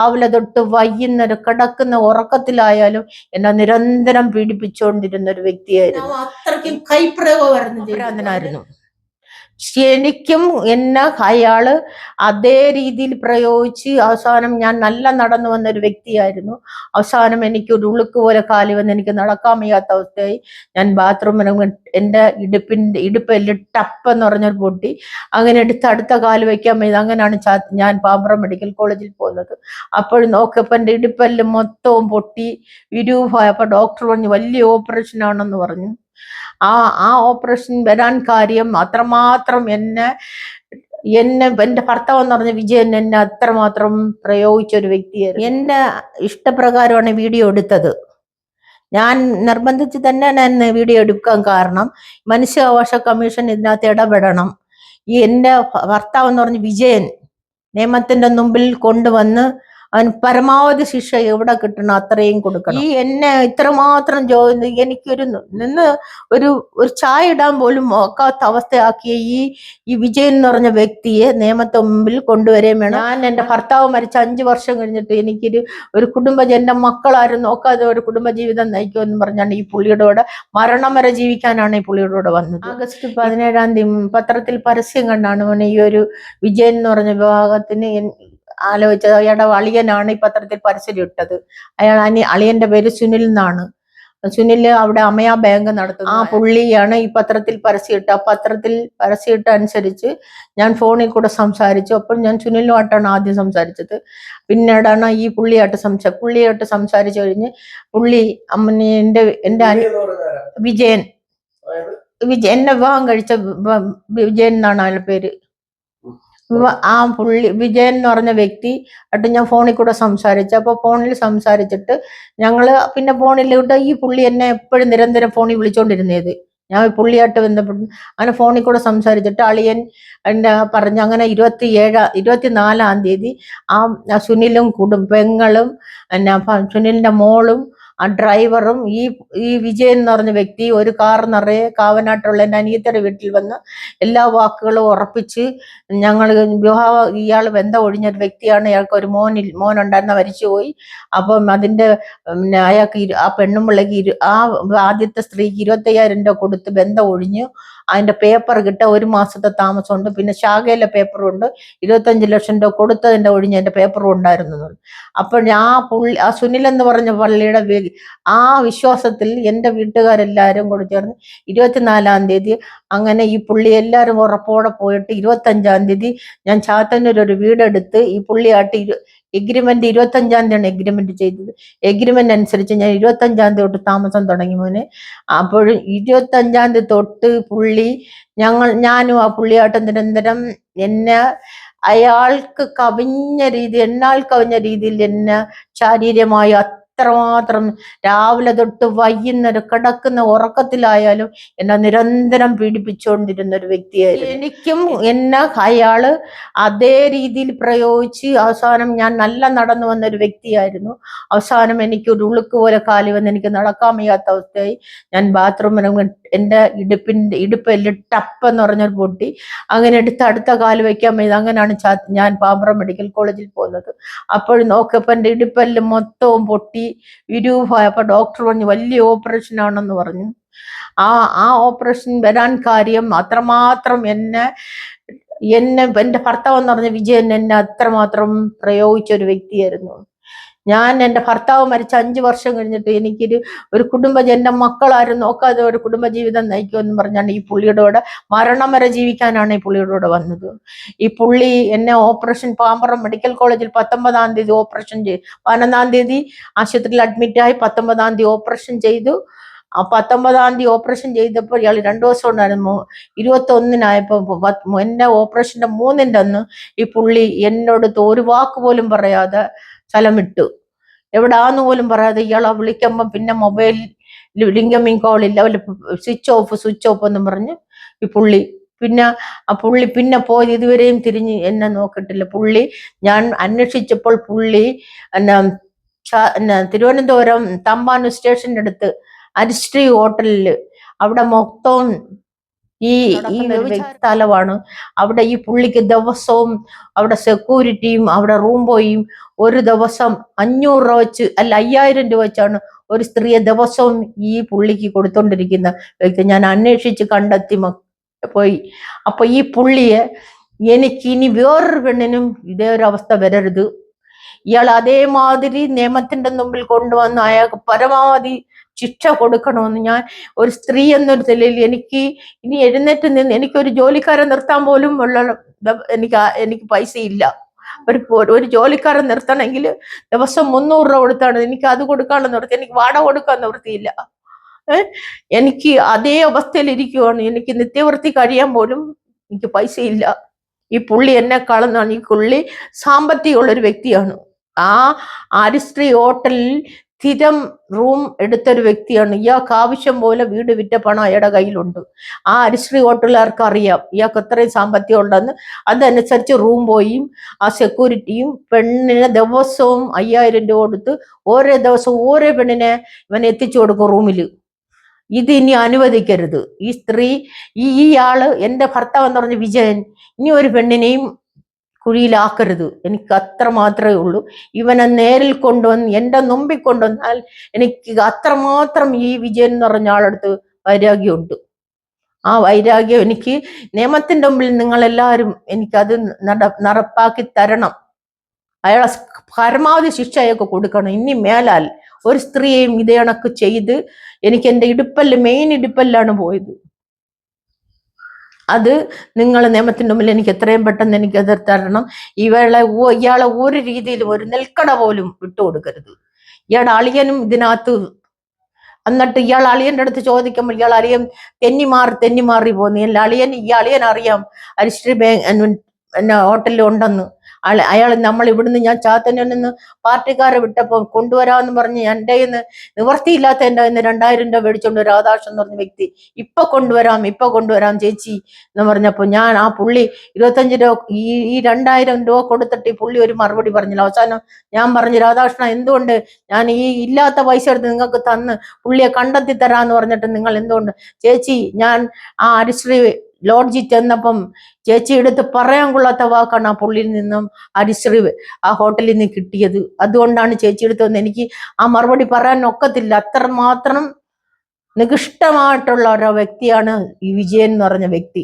രാവിലെ തൊട്ട് വൈകുന്നേരം കിടക്കുന്ന ഉറക്കത്തിലായാലും എന്നെ നിരന്തരം പീഡിപ്പിച്ചുകൊണ്ടിരുന്ന ഒരു വ്യക്തിയായിരുന്നു. അത്രയ്ക്കും കൈപ്രയോഗമായിരുന്നു എനിക്കും എന്നെ അയാൾ അതേ രീതിയിൽ പ്രയോഗിച്ച് അവസാനം ഞാൻ നല്ല നടന്നു വന്ന ഒരു വ്യക്തിയായിരുന്നു. അവസാനം എനിക്ക് ഒരു ഉളുക്ക് പോലെ കാലി വന്ന് എനിക്ക് നടക്കാൻ വയ്യാത്ത അവസ്ഥയായി. ഞാൻ ബാത്റൂമിന് എന്റെ ഇടുപ്പിന്റെ ടപ്പ് എന്ന് പറഞ്ഞൊരു പൊട്ടി. അങ്ങനെ എടുത്ത് അടുത്ത കാൽ വയ്ക്കാൻ വയ്യത് അങ്ങനെയാണ് ഞാൻ പാമ്പ്ര മെഡിക്കൽ കോളേജിൽ പോകുന്നത്. അപ്പോഴും നോക്കിയപ്പോൾ എന്റെ ഇടുപ്പെല്ലാം മൊത്തവും പൊട്ടി. വിരൂപമായപ്പോൾ ഡോക്ടർ പറഞ്ഞു വലിയ ഓപ്പറേഷൻ ആണെന്ന് പറഞ്ഞു. ആ ആ ഓപ്പറേഷൻ വരാൻ കാര്യം അത്രമാത്രം എന്നെ എന്നെ എന്റെ ഭർത്താവ് എന്ന് പറഞ്ഞ വിജയൻ എന്നെ അത്രമാത്രം പ്രയോഗിച്ച ഒരു വ്യക്തിയായിരുന്നു. എന്റെ ഇഷ്ടപ്രകാരമാണ് വീഡിയോ എടുത്തത്. ഞാൻ നിർബന്ധിച്ച് തന്നെ ഞാൻ വീഡിയോ എടുക്കാൻ കാരണം മനുഷ്യാവകാശ കമ്മീഷൻ ഇതിനകത്ത് ഇടപെടണം. ഈ എന്റെ ഭർത്താവ് എന്ന് പറഞ്ഞ വിജയൻ നിയമത്തിന്റെ മുമ്പിൽ കൊണ്ടുവന്ന് അവന് പരമാവധി ശിക്ഷ എവിടെ കിട്ടണം അത്രയും കൊടുക്കണം. ഈ എന്നെ ഇത്രമാത്രം ജോ എനിക്കൊരു നിന്ന് ഒരു ഒരു ചായ ഇടാൻ പോലും ഒക്കാത്ത അവസ്ഥയാക്കിയ ഈ ഈ വിജയൻ എന്ന് പറഞ്ഞ വ്യക്തിയെ നിയമത്തെ മുമ്പിൽ കൊണ്ടുവരേം വേണം. ഞാൻ എന്റെ ഭർത്താവ് മരിച്ച അഞ്ചു വർഷം കഴിഞ്ഞിട്ട് എനിക്കൊരു ഒരു കുടുംബ എന്റെ മക്കളാരും നോക്കാതെ ഒരു കുടുംബജീവിതം നയിക്കുമെന്ന് പറഞ്ഞാണ് ഈ പുള്ളിയുടെ കൂടെ മരണം വരെ ജീവിക്കാനാണ് ഈ പുള്ളിയുടെ കൂടെ വന്നത്. ആഗസ്റ്റ് പതിനേഴാം തീയതി പത്രത്തിൽ പരസ്യം കണ്ടാണ് ഈ ഒരു വിജയൻ എന്ന് പറഞ്ഞ വിഭാഗത്തിന് ആലോചിച്ചത്. അയാളുടെ അളിയനാണ് ഈ പത്രത്തിൽ പരസ്യം ഇട്ടത് അയാൾ അനി അളിയന്റെ പേര് സുനിൽ എന്നാണ്. സുനിൽ അവിടെ അമയ ബാങ്ക് നടത്തുന്നു ആ പുള്ളിയാണ് ഈ പത്രത്തിൽ പരസ്യമിട്ട് ആ പത്രത്തിൽ പരസ്യമിട്ട അനുസരിച്ച് ഞാൻ ഫോണിൽ കൂടെ സംസാരിച്ചു. അപ്പോൾ ഞാൻ സുനിലുമായിട്ടാണ് ആദ്യം സംസാരിച്ചത്. പിന്നീടാണ് ഈ പുള്ളിയായിട്ട് സംസാ പുള്ളിയായിട്ട് സംസാരിച്ചു കഴിഞ്ഞ് പുള്ളി അമ്മനെ എന്റെ എന്റെ അനു വിജയൻ. വിജയൻ. എന്നെ വിവാഹം കഴിച്ച വിജയൻ എന്നാണ് അയാളുടെ പേര്. ആ പുള്ളി വിജയൻ എന്ന് പറഞ്ഞ വ്യക്തി ആയിട്ട് ഞാൻ ഫോണിൽ കൂടെ സംസാരിച്ചു. അപ്പൊ ഫോണിൽ സംസാരിച്ചിട്ട് ഞങ്ങൾ പിന്നെ ഫോണിലൂടെ ഈ പുള്ളി എന്നെ എപ്പോഴും നിരന്തരം ഫോണിൽ വിളിച്ചോണ്ടിരുന്നത്. ഞാൻ പുള്ളിയായിട്ട് ബന്ധപ്പെട്ടു അങ്ങനെ ഫോണിൽ കൂടെ സംസാരിച്ചിട്ട് അളിയൻ എന്റെ പറഞ്ഞു അങ്ങനെ ഇരുപത്തി ഏഴ് ഇരുപത്തിനാലാം തീയതി ആ സുനിലും കുടും പെങ്ങളും പിന്നെ പ- സുനിലിന്റെ മോളും ആ ഡ്രൈവറും ഈ ഈ വിജയൻ എന്ന് പറഞ്ഞ വ്യക്തി ഒരു കാർ നിറയെ കാവനാട്ടുള്ള എന്റെ അനിയത്തിയുടെ വീട്ടിൽ വന്ന് എല്ലാ വാക്കുകളും ഉറപ്പിച്ച് ഞങ്ങൾ വിവാഹ ഇയാൾ ബന്ധം ഒഴിഞ്ഞൊരു വ്യക്തിയാണ്. ഇയാൾക്ക് ഒരു മോനിൽ മോനുണ്ടായിരുന്ന മരിച്ചുപോയി അപ്പം അതിന്റെ പിന്നെ അയാൾക്ക് ആ പെണ്ണുമ്പിള്ളേക്ക് ഇരു ആ ആദ്യത്തെ സ്ത്രീക്ക് ഇരുപത്തയ്യായിരം രൂപ കൊടുത്ത് ബന്ധം ഒഴിഞ്ഞു അതിന്റെ പേപ്പർ കിട്ട ഒരു മാസത്തെ താമസമുണ്ട്. പിന്നെ ശാഖയിലെ പേപ്പറും ഉണ്ട്. ഇരുപത്തഞ്ച് ലക്ഷം രൂപ കൊടുത്തതിന്റെ ഒഴിഞ്ഞ് എന്റെ പേപ്പറും ഉണ്ടായിരുന്നു അപ്പോൾ ആ പുള്ളി ആ സുനിൽ എന്ന് പറഞ്ഞ പള്ളിയുടെ ആ വിശ്വാസത്തിൽ എന്റെ വീട്ടുകാരെല്ലാവരും കൂടി ചേർന്ന് ഇരുപത്തിനാലാം തീയതി അങ്ങനെ ഈ പുള്ളി എല്ലാവരും ഉറപ്പോടെ പോയിട്ട് ഇരുപത്തഞ്ചാം തീയതി ഞാൻ ചാത്തന്നൂർ ഒരു വീടെടുത്ത് ഈ പുള്ളിയായിട്ട് ഇരു എഗ്രിമെന്റ് ഇരുപത്തഞ്ചാം തീയതിയാണ് എഗ്രിമെന്റ് ചെയ്തത്. എഗ്രിമെന്റ് അനുസരിച്ച് ഞാൻ ഇരുപത്തഞ്ചാം തീയതി തൊട്ട് താമസം തുടങ്ങി മോനെ. ഇരുപത്തി ഇരുപത്തഞ്ചാം തീയതി തൊട്ട് പുള്ളി ഞങ്ങൾ ഞാനും ആ പുള്ളിയായിട്ട് നിരന്തരം എന്നെ അയാൾക്ക് കവിഞ്ഞ രീതി എന്നാൽ കവിഞ്ഞ രീതിയിൽ എന്നെ ശാരീരികമായി അത്രമാത്രം രാവിലെ തൊട്ട് വൈകുന്നേരം കിടക്കുന്ന ഉറക്കത്തിലായാലും എന്നെ നിരന്തരം പീഡിപ്പിച്ചുകൊണ്ടിരുന്ന ഒരു വ്യക്തിയായിരുന്നു. എനിക്കും എന്നെ അയാൾ അതേ രീതിയിൽ പ്രയോഗിച്ച് അവസാനം ഞാൻ നല്ല നടന്നു വന്ന ഒരു വ്യക്തിയായിരുന്നു. അവസാനം എനിക്ക് ഒരു ഉളുക്ക് പോലെ കാലി വന്ന് എനിക്ക് നടക്കാൻ വയ്യാത്ത അവസ്ഥയായി. ഞാൻ ബാത്റൂമിന് എന്റെ ഇടുപ്പിന്റെ ഇടുപ്പെല്ലാം ടപ്പ് എന്ന് പറഞ്ഞൊരു പൊട്ടി. അങ്ങനെ എടുത്ത് അടുത്ത കാൽ വയ്ക്കാൻ വയ്യത് അങ്ങനെയാണ് ഞാൻ പാമ്പ്ര മെഡിക്കൽ കോളേജിൽ പോകുന്നത്. അപ്പോൾ നോക്കിയപ്പോൾ എന്റെ ഇടുപ്പെല്ലാം മൊത്തവും പൊട്ടി. വിരൂപമായപ്പോൾ ഡോക്ടർ പറഞ്ഞു വലിയ ഓപ്പറേഷൻ ആണെന്ന് പറഞ്ഞു. ആ ആ ഓപ്പറേഷൻ വരാൻ കാര്യം അത്രമാത്രം എന്നെ എന്നെ എന്റെ ഭർത്താവ് എന്ന് പറഞ്ഞ വിജയൻ എന്നെ അത്രമാത്രം പ്രയോഗിച്ച ഒരു വ്യക്തിയായിരുന്നു. ഞാൻ എന്റെ ഭർത്താവ് മരിച്ച അഞ്ചു വർഷം കഴിഞ്ഞിട്ട് എനിക്കൊരു ഒരു കുടുംബ എന്റെ മക്കളാരും നോക്കാതെ ഒരു കുടുംബജീവിതം നയിക്കുമെന്ന് പറഞ്ഞാണ് ഈ പുള്ളിയുടെ കൂടെ മരണം വരെ ജീവിക്കാനാണ് ഈ പുള്ളിയുടെ കൂടെ വന്നത്. ഈ പുള്ളി എന്നെ ഓപ്പറേഷൻ പാമ്പറം മെഡിക്കൽ കോളേജിൽ പത്തൊമ്പതാം തീയതി ഓപ്പറേഷൻ ചെയ്തു പതിനൊന്നാം തീയതി ആശുപത്രിയിൽ അഡ്മിറ്റായി പത്തൊമ്പതാം തീയതി ഓപ്പറേഷൻ ചെയ്തു. പത്തൊമ്പതാം തീയതി ഓപ്പറേഷൻ ചെയ്തപ്പോൾ ഇയാൾ രണ്ടു ദിവസം ഉണ്ടായിരുന്നു. ഇരുപത്തി എന്റെ ഓപ്പറേഷന്റെ മൂന്നിന്റെ അന്ന് ഈ പുള്ളി എന്നോട് ഒരു വാക്ക് പോലും പറയാതെ സ്ഥലം വിട്ടു എവിടാന്ന് പോലും പറയാതെ ഇയാളെ വിളിക്കുമ്പോൾ പിന്നെ മൊബൈൽ ലിങ്കമിങ് കോൾ ഇല്ല. സ്വിച്ച് ഓഫ് സ്വിച്ച് ഓഫ് എന്നും പറഞ്ഞ് ഈ പുള്ളി പിന്നെ ആ പുള്ളി പിന്നെ പോയി ഇതുവരെയും തിരിഞ്ഞ് എന്നെ നോക്കിയിട്ടില്ല. പുള്ളി ഞാൻ അന്വേഷിച്ചപ്പോൾ പുള്ളി എന്നാ തിരുവനന്തപുരം തമ്പാനൂർ സ്റ്റേഷന്റെ അടുത്ത് അരിശ്രീ ഹോട്ടലിൽ അവിടെ മൊത്തം ഈ ഈ സ്ഥലമാണ്. അവിടെ ഈ പുള്ളിക്ക് ദിവസവും അവിടെ സെക്യൂരിറ്റിയും അവിടെ റൂം ബോയും ഒരു ദിവസം അഞ്ഞൂറ് രൂപ വെച്ച് അല്ല അയ്യായിരം രൂപ വെച്ചാണ് ഒരു സ്ത്രീയെ ദിവസവും ഈ പുള്ളിക്ക് കൊടുത്തോണ്ടിരിക്കുന്ന വ്യക്തി ഞാൻ അന്വേഷിച്ച് കണ്ടെത്തി പോയി. അപ്പൊ ഈ പുള്ളിയെ എനിക്ക് ഇനി വേറൊരു പെണ്ണിനും ഇതേ ഒരു അവസ്ഥ വരരുത്. ഇയാൾ അതേമാതിരി നിയമത്തിന്റെ മുമ്പിൽ കൊണ്ടുവന്ന് അയാൾക്ക് പരമാവധി ശിക്ഷ കൊടുക്കണമെന്ന് ഞാൻ ഒരു സ്ത്രീ എന്നൊരു നിലയിൽ എനിക്ക് ഇനി എഴുന്നേറ്റ് നിന്ന് എനിക്കൊരു ജോലിക്കാരെ നിർത്താൻ പോലും ഉള്ള എനിക്ക് എനിക്ക് പൈസ ഇല്ല ഒരു ഒരു ജോലിക്കാരൻ നിർത്തണമെങ്കിൽ ദിവസം മുന്നൂറ് രൂപ കൊടുത്താണ്. എനിക്ക് അത് കൊടുക്കാനുള്ള നിർത്തി എനിക്ക് വാടക കൊടുക്കാൻ നിവൃത്തിയില്ല. എനിക്ക് അതേ അവസ്ഥയിൽ ഇരിക്കുവാണ്. എനിക്ക് നിത്യവൃത്തി കഴിയാൻ പോലും എനിക്ക് പൈസ ഇല്ല ഈ പുള്ളി എന്നെ കളന്നാണ് ഈ പുള്ളി സാമ്പത്തികമുള്ള ഒരു വ്യക്തിയാണ്. ആ ആരിസ്ട്രി ഹോട്ടലിൽ സ്ഥിരം റൂം എടുത്തൊരു വ്യക്തിയാണ്. ഇയാൾക്ക് ആവശ്യം പോലെ വീട് വിറ്റ പണം അയാളുടെ കയ്യിലുണ്ട്. ആ അരിശ്രീ ഹോട്ടലുകാർക്ക് അറിയാം ഇയാൾക്ക് എത്രയും സാമ്പത്തികം ഉണ്ടെന്ന് അതനുസരിച്ച് റൂം പോയും ആ സെക്യൂരിറ്റിയും പെണ്ണിനെ ദിവസവും അയ്യായിരം രൂപ കൊടുത്ത് ഓരോ ദിവസവും ഓരോ പെണ്ണിനെ ഇവൻ എത്തിച്ചു കൊടുക്കും റൂമിൽ. ഇത് ഇനി അനുവദിക്കരുത്. ഈ സ്ത്രീ ഈ ആൾ എന്റെ ഭർത്താവ് എന്ന് പറഞ്ഞ വിജയൻ ഇനി ഒരു പെണ്ണിനെയും കുഴിയിലാക്കരുത്. എനിക്ക് അത്ര മാത്രമേ ഉള്ളൂ. ഇവനെ നേരിൽ കൊണ്ടുവന്ന് എന്റെ മുമ്പിൽ കൊണ്ടുവന്നാൽ എനിക്ക് അത്രമാത്രം ഈ വിജയൻ എന്ന് പറഞ്ഞ ആളടുത്ത് വൈരാഗ്യമുണ്ട്. ആ വൈരാഗ്യം എനിക്ക് നിയമത്തിന്റെ മുമ്പിൽ നിങ്ങളെല്ലാവരും എനിക്കത് നട നടപ്പാക്കി തരണം. അയാളെ പരമാവധി ശിക്ഷ അയാൾക്ക് കൊടുക്കണം. ഇനി മേലാൽ ഒരു സ്ത്രീയെയും ഇതേ ചെയ്ത് എനിക്ക് എന്റെ ഇടുപ്പല്ല് മെയിൻ ഇടുപ്പല്ലാണ് പോയത്. അത് നിങ്ങൾ നിയമത്തിന്റെ മുമ്പിൽ എനിക്ക് എത്രയും പെട്ടെന്ന് എനിക്ക് എതിർത്തരണം. തരണം ഇവളെ ഇയാളെ ഒരു രീതിയിലും ഒരു നെൽക്കട പോലും വിട്ടുകൊടുക്കരുത് ഇയാളുടെ അളിയനും ഇതിനകത്ത് എന്നിട്ട് ഇയാൾ അളിയന്റെ അടുത്ത് ചോദിക്കുമ്പോൾ ഇയാൾ അളിയൻ തെന്നിമാറി തെന്നിമാറി പോന്നു. എല്ലാ അളിയൻ ഈ അളിയൻ അറിയാം അരിശ്രീ ബാങ്ക് എന്നെ ഹോട്ടലിൽ ഉണ്ടെന്ന്. അയാൾ നമ്മൾ ഇവിടുന്ന് ഞാൻ ചാത്തനിൽ നിന്ന് പാർട്ടിക്കാരെ വിട്ടപ്പോൾ കൊണ്ടുവരാമെന്ന് പറഞ്ഞ് എന്റെ നിന്ന് നിവർത്തിയില്ലാത്ത എന്റെ നിന്ന് രണ്ടായിരം രൂപ മേടിച്ചുകൊണ്ട് രാധാകൃഷ്ണൻ എന്ന് പറഞ്ഞ വ്യക്തി ഇപ്പൊ കൊണ്ടുവരാം ഇപ്പൊ കൊണ്ടുവരാം ചേച്ചി എന്ന് പറഞ്ഞപ്പോൾ ഞാൻ ആ പുള്ളി ഇരുപത്തഞ്ച് രൂപ ഈ ഈ രണ്ടായിരം രൂപ കൊടുത്തിട്ട് ഈ പുള്ളി ഒരു മറുപടി പറഞ്ഞില്ല. അവസാനം ഞാൻ പറഞ്ഞു രാധാകൃഷ്ണ എന്തുകൊണ്ട് ഞാൻ ഈ ഇല്ലാത്ത പൈസ എടുത്ത് നിങ്ങൾക്ക് തന്ന് പുള്ളിയെ കണ്ടെത്തി തരാന്ന് പറഞ്ഞിട്ട് നിങ്ങൾ എന്തുകൊണ്ട്? ചേച്ചി ഞാൻ ആ അരിശ്രീ ലോഡ്ജിൽ ചെന്നപ്പം ചേച്ചി എടുത്ത് പറയാൻ കൊള്ളാത്ത വാക്കാണ് ആ പുള്ളിയിൽ നിന്നും അരിശ്രീ ആ ഹോട്ടലിൽ നിന്ന് കിട്ടിയത്. അതുകൊണ്ടാണ് ചേച്ചി എടുത്ത് വന്ന് എനിക്ക് ആ മറുപടി പറയാൻ ഒക്കത്തില്ല. അത്രമാത്രം നികൃഷ്ടമായിട്ടുള്ള ഒരു വ്യക്തിയാണ് ഈ വിജയൻ എന്ന് പറഞ്ഞ വ്യക്തി.